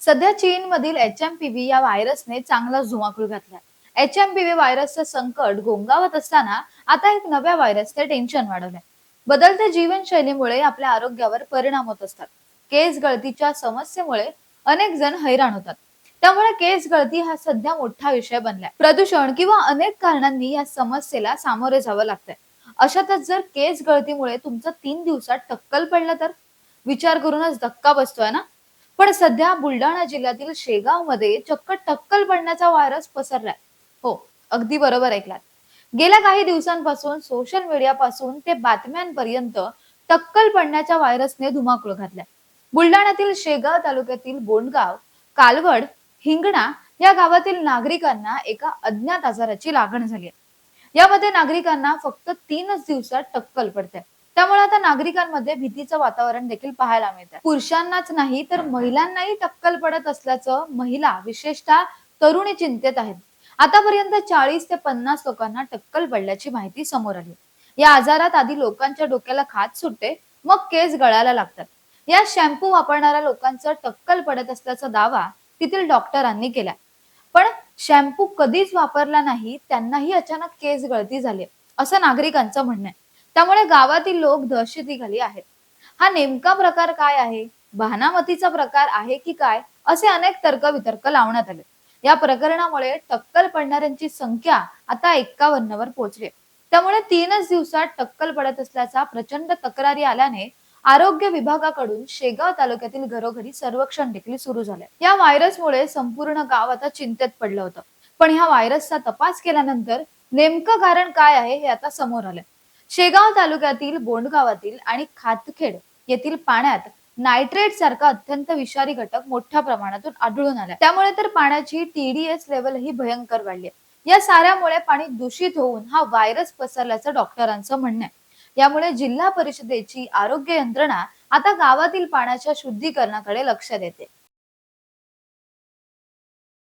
सध्या चीन मधील एच एम पी व्ही या व्हायरसने चांगला धुमाकूळ घातला. एच एम पी व्ही व्हायरसचं संकट गोंगावत असताना आता एक नव्या व्हायरसचे टेन्शन वाढवलंय. बदलत्या जीवनशैलीमुळे आपल्या आरोग्यावर परिणाम होत असतात. केस गळतीच्या समस्येमुळे अनेक जण हैराण होतात. त्यामुळे केस गळती हा सध्या मोठा विषय बनलाय. प्रदूषण किंवा अनेक कारणांनी या समस्येला सामोरे जावं लागतंय. अशातच जर केस गळतीमुळे तुमचं तीन दिवसात टक्कल पडलं तर? विचार करूनच धक्का बसतोय ना? पण सध्या बुलढाणा जिल्ह्यातील शेगावमध्ये चक्क टक्कल पडण्याचा व्हायरस पसरलाय. हो अगदी बरोबर ऐकलात. गेल्या काही दिवसांपासून सोशल मीडियापासून ते बातम्यांपर्यंत टक्कल पडण्याच्या व्हायरसने धुमाकूळ घातलाय. बुलढाण्यातील शेगाव तालुक्यातील बोंडगाव कालवड हिंगणा या गावातील नागरिकांना एका अज्ञात आजाराची लागण झाली आहे. यामध्ये नागरिकांना फक्त तीनच दिवसात टक्कल पडते त्यामुळे आता नागरिकांमध्ये भीतीचं वातावरण देखील पाहायला मिळतं पुरुषांनाच नाही तर महिलांनाही टक्कल पडत असल्याचं महिला विशेषतः तरुणी चिंतेत आहेत. आतापर्यंत चाळीस ते पन्नास लोकांना टक्कल पडल्याची माहिती समोर आली. या आजारात आधी लोकांच्या डोक्याला खात सुटते मग केस गळायला लागतात. या शॅम्पू वापरणाऱ्या लोकांचं टक्कल पडत असल्याचा दावा तेथील डॉक्टरांनी केला पण शॅम्पू कधीच वापरला नाही त्यांनाही अचानक केस गळती झाली असं नागरिकांचं म्हणणं आहे. त्यामुळे गावातील लोक दहशती आहेत. हा नेमका प्रकार काय आहे? भानामतीचा प्रकार आहे की काय? असे अनेक तर्क वितर्क लावण्यात आले. या प्रकरणामुळे टक्कल पडणाऱ्यांची संख्या आता एक्कावन्नवर पोहोचली त्यामुळे तीनच दिवसात टक्कल पडत असल्याचा प्रचंड तक्रारी आल्याने आरोग्य विभागाकडून शेगाव तालुक्यातील घरोघरी सर्वेक्षण देखील सुरू झाले. या व्हायरसमुळे संपूर्ण गाव आता चिंतेत पडलं होतं. पण ह्या व्हायरसचा तपास केल्यानंतर नेमकं कारण काय आहे हे आता समोर आलंय. शेगाव तालुक्यातील बोंडगावातील आणि खातखेड येथील पाण्यात नायट्रेट सारखा अत्यंत विषारी घटक मोठ्या प्रमाणातून आढळून आला त्यामुळे तर पाण्याची टीडीएस लेवल ही भयंकर वाढली आहे. या साऱ्यामुळे पाणी दूषित होऊन हा व्हायरस पसरल्याचं डॉक्टरांचं म्हणणं आहे. यामुळे जिल्हा परिषदेची आरोग्य यंत्रणा आता गावातील पाण्याच्या शुद्धीकरणाकडे लक्ष देते.